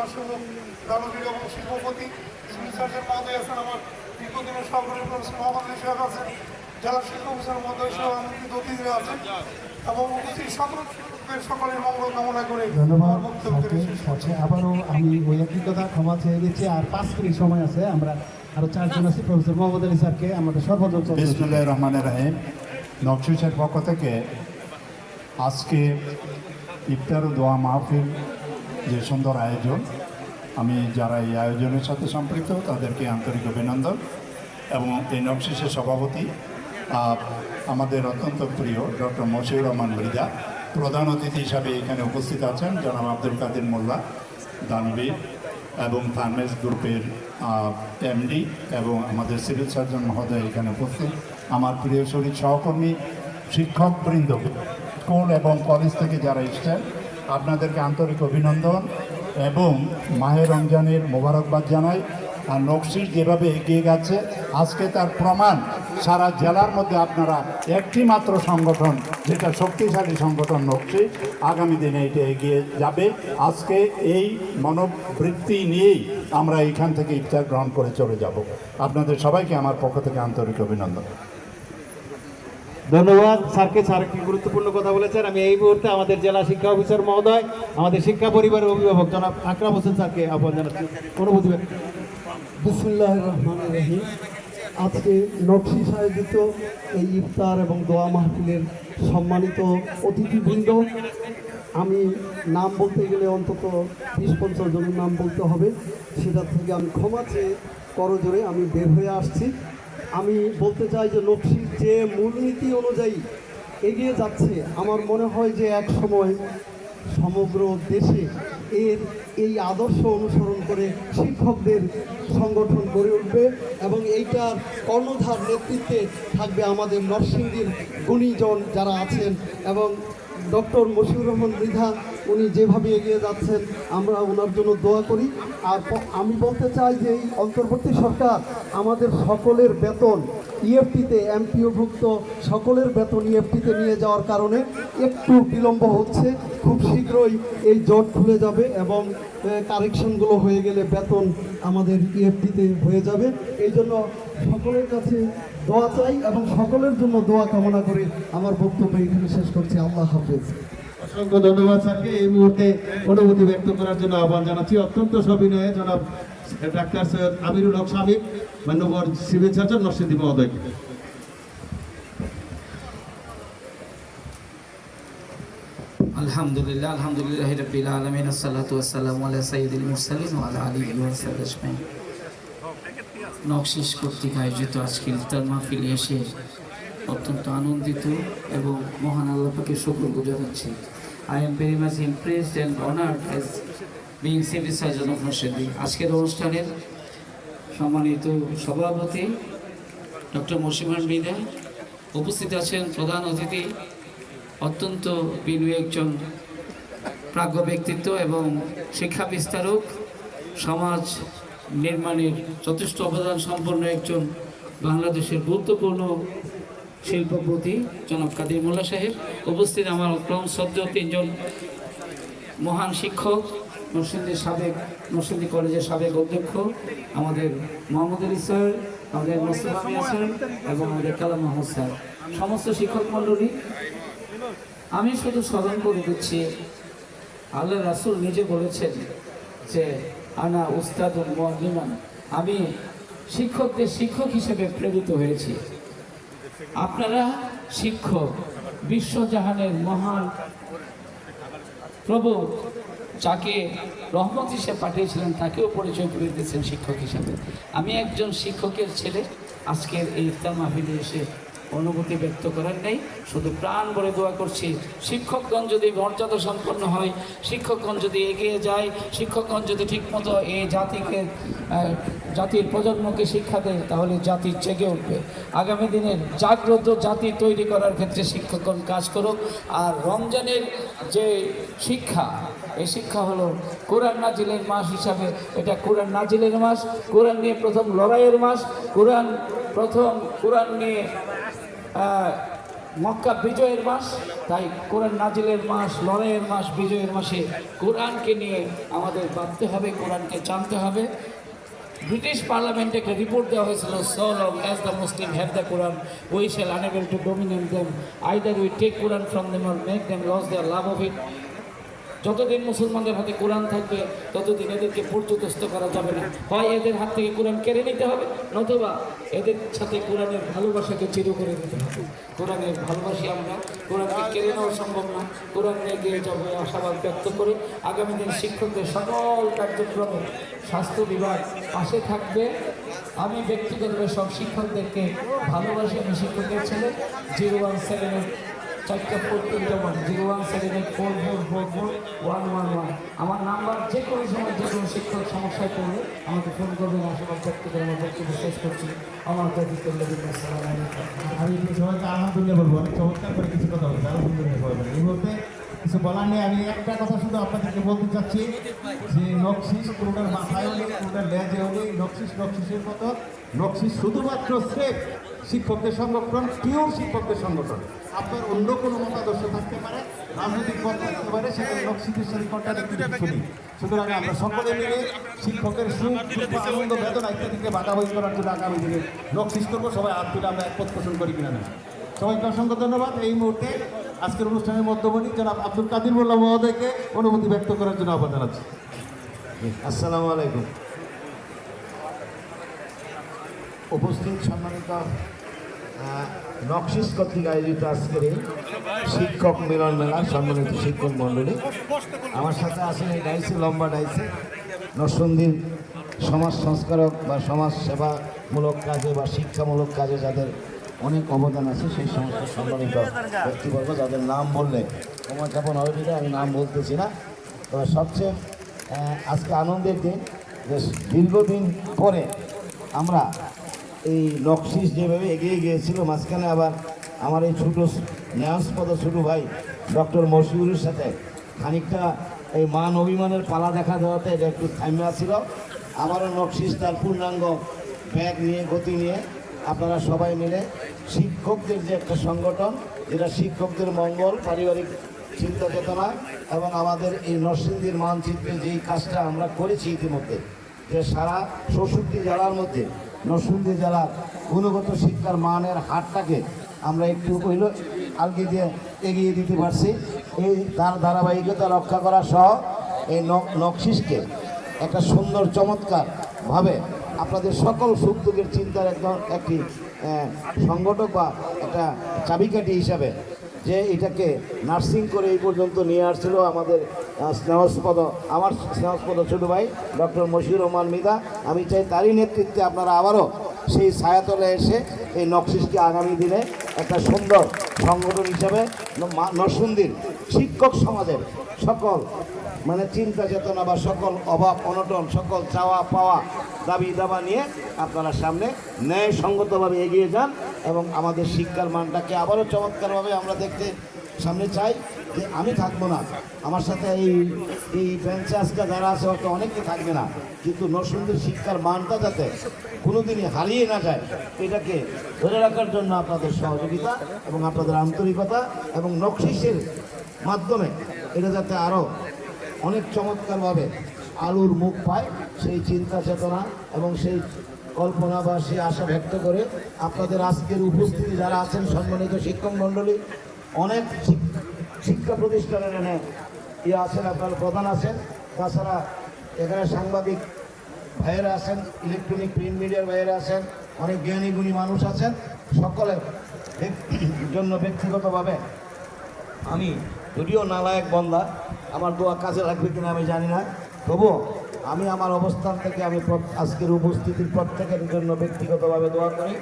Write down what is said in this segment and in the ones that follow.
এবং শিল্পপতি। মহোদয় আছেন আমার দীর্ঘদিনের সহকারী প্রফেসর মোহাম্মদ ইশাক আছেন জেলা শিক্ষা অফিসার মহোদয় সহ আমন্ত্রিত অতিথিরা আছেন এবং উপস্থিত সকলের সকলের মঙ্গল কামনা করে ধন্যবাদ আবারও আমি ওই একই কথা ক্ষমা চেয়ে দিচ্ছি আর পাঁচ মিনিট সময় আছে আমরা আরও চারজন আছি। প্রফেসর মোহাম্মদ আলী স্যারকে আমাদের সর্বজন বিসমুল্লাহ রহমানের রাহিম। নকশিসের পক্ষ থেকে আজকে ইফতার ও দোয়া মাহফিল যে সুন্দর আয়োজন। আমি যারা এই আয়োজনের সাথে সম্পৃক্ত, তাদেরকে আন্তরিক অভিনন্দন এবং এই নকশিসের সভাপতি আমাদের অত্যন্ত প্রিয় ডক্টর মশিউর রহমান মৃদা প্রধান অতিথি হিসাবে এখানে উপস্থিত আছেন, জনাব আব্দুল কাদের মোল্লা, দানবীর এবং ফার্মেস গ্রুপের এমডি এবং আমাদের সিভিল সার্জন মহোদয় এখানে উপস্থিত। আমার প্রিয় শরীর সহকর্মী, শিক্ষকবৃন্দ, স্কুল এবং কলেজ থেকে যারা এসছেন আপনাদেরকে আন্তরিক অভিনন্দন এবং মাহে রমজানের মোবারকবাদ জানাই। আর নকশিস যেভাবে এগিয়ে গেছে, আজকে তার প্রমাণ সারা জেলার মধ্যে আপনারা একটি মাত্র সংগঠন, যেটা শক্তিশালী সংগঠন নকশি আগামী দিনে এটা এগিয়ে যাবে। আজকে এই মনোবৃত্তি নিয়েই আমরা এখান থেকে ইফতার গ্রহণ করে চলে যাব। আপনাদের সবাইকে আমার পক্ষ থেকে আন্তরিক অভিনন্দন। ধন্যবাদ। স্যারকে স্যার একটি গুরুত্বপূর্ণ কথা বলেছেন। আমি এই মুহূর্তে আমাদের জেলা শিক্ষা অফিসার মহোদয়, আমাদের শিক্ষা পরিবারের অভিভাবক জনাব আকরাম হোসেন স্যারকে আহ্বান জানাচ্ছি। ব্যক্ত- বিসমুল্লাহ রহমান রহিম। আজকে নকশি আয়োজিত এই ইফতার এবং দোয়া মাহফিলের সম্মানিত অতিথিবৃন্দ। আমি নাম বলতে গেলে অন্তত বিশ পঞ্চাশ জনের নাম বলতে হবে। সেটা থেকে আমি ক্ষমা চেয়ে করজোরে আমি বের হয়ে আসছি। আমি বলতে চাই যে নকশির যে মূলনীতি অনুযায়ী এগিয়ে যাচ্ছে, আমার মনে হয় যে এক সময় সমগ্র দেশে এর এই আদর্শ অনুসরণ করে শিক্ষকদের সংগঠন গড়ে উঠবে এবং এইটার কর্ণধার নেতৃত্বে থাকবে আমাদের নরসিংদীর গুণীজন যারা আছেন এবং ডক্টর মশিউর রহমান মৃধা উনি যেভাবে এগিয়ে যাচ্ছেন, আমরা ওনার জন্য দোয়া করি। আর আমি বলতে চাই যে এই অন্তর্বর্তী সরকার আমাদের সকলের বেতন ইএফটিতে এমপিওভুক্ত সকলের বেতন ইএফটিতে নিয়ে যাওয়ার কারণে একটু বিলম্ব হচ্ছে। খুব শীঘ্রই এই জট খুলে যাবে এবং কারেকশনগুলো হয়ে গেলে বেতন আমাদের ইএফটিতে হয়ে যাবে। এই জন্য সকলের কাছে দোয়া চাই এবং সকলের জন্য দোয়া কামনা করে আমার বক্তব্য এখানে শেষ করছি। আল্লাহ হাফেজ। অসংখ্য ধন্যবাদ স্যারকে। এই মুহূর্তে অনুভূতি ব্যক্ত করার জন্য আহ্বান জানাচ্ছি। অত্যন্ত সবিনয়ে জনাব ডাক্তার সৈয়দ আমিরুল হক সামিক মান্যবর সিভিল সার্জন নরসিংদী মহোদয়কে আলহামদুলিল্লাহ আলহামদুলিল্লাহ রবিল আলমিন, আসসালাতু আসসালামু আলা সাইয়্যিদিল মুরসালিন ওয়া আলা আলিহি ওয়া সাহবিহি নকশিস কর্তৃক আয়োজিত আজকে ইফতার মাহফিলে এসে অত্যন্ত আনন্দিত এবং মহান আল্লাহকে শুকর গুজার I am very much impressed and honoured as being civil surgeon of Narsingdi আজকের অনুষ্ঠানের সম্মানিত সভাপতি ডক্টর মসিমান মৃদা উপস্থিত আছেন প্রধান অতিথি, অত্যন্ত বিনু একজন প্রাজ্ঞ ব্যক্তিত্ব এবং শিক্ষা বিস্তারক, সমাজ নির্মাণের যথেষ্ট অবদান সম্পন্ন একজন বাংলাদেশের গুরুত্বপূর্ণ শিল্পপতি জনাব কাদির মোল্লা সাহেব। উপস্থিত আমার ক্রম সদ্য তিনজন মহান শিক্ষক, নরসিংদীর সাবেক, নরসিংদী কলেজের সাবেক অধ্যক্ষ, আমাদের মোহাম্মদ আলী স্যার, আমাদের মোস্তফা মিয়া স্যার এবং আমাদের কালাম মাহমুদ স্যার। সমস্ত শিক্ষক মণ্ডলী, আমি শুধু স্মরণ করে দিচ্ছি, আল্লাহ রাসুল নিজে বলেছেন যে, আনা উস্তাদুল মুআল্লিমান। আমি শিক্ষকদের শিক্ষক হিসেবে প্রেরিত হয়েছি। আপনারা শিক্ষক, বিশ্বজাহানের মহান প্রভু, যাকে রহমত হিসেবে পাঠিয়েছিলেন, তাকেও পরিচয় করে দিয়েছেন শিক্ষক হিসাবে। আমি একজন শিক্ষকের ছেলে। আজকের এই ইফতার মাহফিলে এসে অনুভূতি ব্যক্ত করার নেই। শুধু প্রাণ ভরে দোয়া করছি। শিক্ষকগণ যদি মর্যাদা সম্পন্ন হয়, শিক্ষকগণ যদি এগিয়ে যায়, শিক্ষকগণ যদি ঠিকমতো এই জাতিকে জাতির প্রজন্মকে শিক্ষা দেয়, তাহলে জাতি জেগে উঠবে। আগামী দিনের জাগ্রত জাতি তৈরি করার ক্ষেত্রে শিক্ষকগণ কাজ করুক। আর রমজানের যে শিক্ষা এই শিক্ষা হলো কোরআন নাজিলের মাস হিসাবে। এটা কোরআন নাজিলের মাস, কোরআন নিয়ে প্রথম লড়াইয়ের মাস, কোরআন প্রথম কোরআন নিয়ে মক্কা বিজয়ের মাস। তাই কোরআন নাজিলের মাস, লড়াইয়ের মাস, বিজয়ের মাসে কোরআনকে নিয়ে আমাদের ভাবতে হবে, কোরআনকে জানতে হবে। ব্রিটিশ পার্লামেন্টে একটা রিপোর্ট দেওয়া হয়েছিল so long as the Muslim have the Quran we shall unable to dominate them either we take Quran from them or make them lose their love of it যতদিন মুসলমানদের হাতে কোরআন থাকবে, ততদিন এদেরকে পর্যদস্ত করা যাবে না। হয় এদের হাত থেকে কোরআন কেড়ে নিতে হবে, নতুবা এদের সাথে কোরআনের ভালোবাসাকে চির করে দিতে হবে। কোরআনের ভালোবাসি আমরা, কোরআনকে কেড়ে নেওয়া সম্ভব না। কোরআন নিয়ে গিয়ে যাবে আশাবাদ ব্যক্ত করে আগামী দিন শিক্ষকদের সকল কার্যক্রমে স্বাস্থ্য বিভাগ পাশে থাকবে। আমি ব্যক্তিগতভাবে সব শিক্ষকদেরকে ভালোবাসি, আমি শিক্ষকের ছেলে জিরো ওয়ান সেভেন চারটা ফোর তিনটা one zero one seven four four four four one one one. আমার নাম্বার যে কোনো সময় যে কোনো শিক্ষক সমস্যায় পড়লে আমাকে ফোন করবেন আশীর্বাদ ব্যক্ত করে আমার ব্যক্তি শেষ করছি আমার কাছে করলে আমি সবাইকে আলহামদুলিল্লাহ বলব, অনেক চমৎকার করে কিছু কথা বলছি আলহামদুলিল্লাহ সবাই বলে। এই মুহূর্তে কিছু বলার নেই আমি একটা কথা শুধু আপনাদেরকে বলতে চাচ্ছি যে নকশিস কোনোটার মাথায় হলে কোনোটার লেজে হলে নকশিস নকশিসের মতো নকশিস শুধুমাত্র স্রেফ শিক্ষকদের সংগঠন পিওর শিক্ষকদের সংগঠন। আপনার অন্য কোনো মতাদর্শ থাকতে পারে রাজনৈতিক পথ থাকতে পারে সেখানে নকশিদের সাথে কন্ট্যাক্ট সুতরাং আমরা সকলে মিলে শিক্ষকের সুখ আনন্দ বেদনা ইত্যাদিকে বাধাবাহী করার জন্য আগামী দিনে নকশিস করব। সবাই হাত তুলে আমরা একপথ পোষণ করি কিনা না। সবাইকে অসংখ্য ধন্যবাদ। এই মুহূর্তে আজকের অনুষ্ঠানের মধ্যমণি জনাব আব্দুল কাদির মোল্লা মহোদয়কে অনুমতি ব্যক্ত করার জন্য আহ্বান জানাচ্ছি। আসসালামু আলাইকুম। উপস্থিত সম্মানিত নকশিস কর্তৃক আয়োজিত আজকের শিক্ষক মিলন মেলা, সম্মানিত শিক্ষক মণ্ডলী। আমার সাথে আছেন এই ডাইসে, লম্বা ডাইসে, নরসন্দির সমাজ সংস্কারক বা সমাজ সেবামূলক কাজে বা শিক্ষামূলক কাজে যাদের অনেক অবদান আছে, সেই সমস্ত সম্মানিত ব্যক্তিবর্গ যাদের নাম বললে সময় যাপন হবে আমি নাম বলতেছি না। তবে সবচেয়ে আজকে আনন্দের দিন যে দীর্ঘদিন পরে আমরা এই নকশিস যেভাবে এগিয়ে গিয়েছিল, মাঝখানে আবার আমার এই ছোটো ন্যাসপদ ছোটো ভাই ডক্টর মশিউরের সাথে খানিকটা এই মান অভিমানের পালা দেখা দেওয়াতে এটা একটু থামিয়া ছিল। আবারও নকশিস তার পূর্ণাঙ্গ ব্যাগ নিয়ে, গতি নিয়ে আপনারা সবাই মিলে শিক্ষকদের যে একটা সংগঠন, যেটা শিক্ষকদের মঙ্গল, পারিবারিক চিন্তা চেতনা এবং আমাদের এই নরসিংদীর মানচিত্রে যেই কাজটা আমরা করেছি ইতিমধ্যে, যে সারা চৌষট্টি জেলার মধ্যে নরসিংদী জেলার গুণগত শিক্ষার মানের হারটাকে আমরা একটু হইল আলগি দিয়ে এগিয়ে দিতে পারছি। এই তার ধারাবাহিকতা রক্ষা করা সহ এই নক- নকশিসকে একটা সুন্দর চমৎকার ভাবে আপনাদের সকল সুখ দুঃখের চিন্তার একদম একটি সংগঠক বা একটা চাবিকাঠি হিসাবে যে এটাকে নার্সিং করে এই পর্যন্ত নিয়ে আসছিল আমাদের স্নেহস্পদ, আমার স্নেহস্পদ ছোট ভাই, ডক্টর মশিউর রহমান মিদা আমি চাই তারই নেতৃত্বে আপনারা আবারও সেই ছায়াতলে এসে এই নকশিসকে আগামী দিনে একটা সুন্দর সংগঠন হিসাবে নরসুন্দির শিক্ষক সমাজের সকল মানে চিন্তা চেতনা বা সকল অভাব, অনটন, সকল চাওয়া পাওয়া দাবি দাবা নিয়ে আপনারা সামনে ন্যায়সঙ্গতভাবে এগিয়ে যান এবং আমাদের শিক্ষার মানটাকে আবারও চমৎকারভাবে আমরা দেখতে সামনে চাই যে আমি থাকব না। আমার সাথে এই এই বেঞ্চে আজকে যারা আছে হয়তো অনেকে থাকবে না, কিন্তু নরসিংদীর শিক্ষার মানটা যাতে কোনোদিনই হারিয়ে না যায়, এটাকে ধরে রাখার জন্য আপনাদের সহযোগিতা এবং আপনাদের আন্তরিকতা এবং নকশিসের মাধ্যমে এটা যাতে আরও অনেক চমৎকারভাবে আলুর মুখ পায়, সেই চিন্তা চেতনা এবং সেই কল্পনা বা সেই আশা ব্যক্ত করে আপনাদের আজকের উপস্থিতি যারা আছেন সম্মানিত শিক্ষক মণ্ডলী, অনেক শিক্ষা প্রতিষ্ঠানের এনে ইয়ে আছেন, আপনার প্রধান আছেন। তাছাড়া এখানে সাংবাদিক ভাইয়েরা আছেন, ইলেকট্রনিক প্রিন্ট মিডিয়ার ভাইয়েরা আছেন, অনেক জ্ঞানী গুণী মানুষ আছেন। সকলের জন্য ব্যক্তিগতভাবে আমি যদিও নালায়ক বন্দা, আমার দোয়া কাজে লাগবে কিনা আমি জানি না। তবুও আমি আমার অবস্থান থেকে আমি আজকের উপস্থিতির প্রত্যেকের জন্য ব্যক্তিগতভাবে দোয়া করি।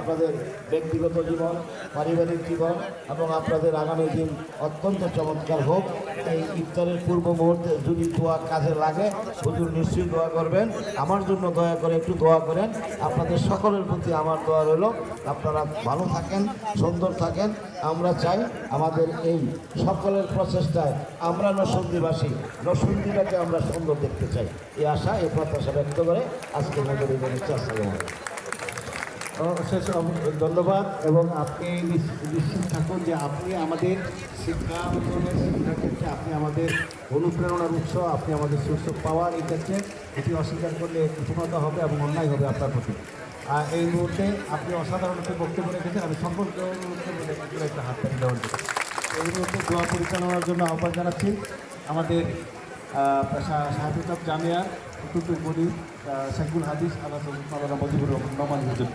আপনাদের ব্যক্তিগত জীবন, পারিবারিক জীবন এবং আপনাদের আগামী দিন অত্যন্ত চমৎকার হোক। এই ইফতারের পূর্ব মুহূর্তে যদি দোয়া কাজে লাগে, হুজুর নিশ্চয়ই দোয়া করবেন। আমার জন্য দয়া করে একটু দোয়া করেন। আপনাদের সকলের প্রতি আমার দোয়া রইল। আপনারা ভালো থাকেন, সুন্দর থাকেন। আমরা চাই আমাদের এই সকলের প্রচেষ্টায় আমরা নসন্দিবাসী নসন্দিটাকে আমরা সুন্দর দেখতে চাই। এই আশা, এই প্রত্যাশা ব্যক্ত করে আজকে আসসালামু আলাইকুম। অশেষ ধন্যবাদ এবং আপনি নিশ- নিশ্চিত থাকুন যে আপনি আমাদের শিক্ষা অঙ্গনের শিক্ষার ক্ষেত্রে আপনি আমাদের অনুপ্রেরণার উৎস আপনি আমাদের অফ পাওয়ার এই ক্ষেত্রে এটি অস্বীকার করলে কৃতজ্ঞতা হবে এবং অন্যায় হবে আপনার প্রতি আর এই মুহূর্তে আপনি অসাধারণ একটি বক্তব্য রেখেছেন আমি যে একটু হাত এই মুহূর্তে দোয়া পরিচালনার জন্য আহ্বান জানাচ্ছি আমাদের সাহায্য জামিয়া টুটু গরিব শেখুল হাদিস আলাদা মালানা মজিবুর রহমান নমান হুজুর।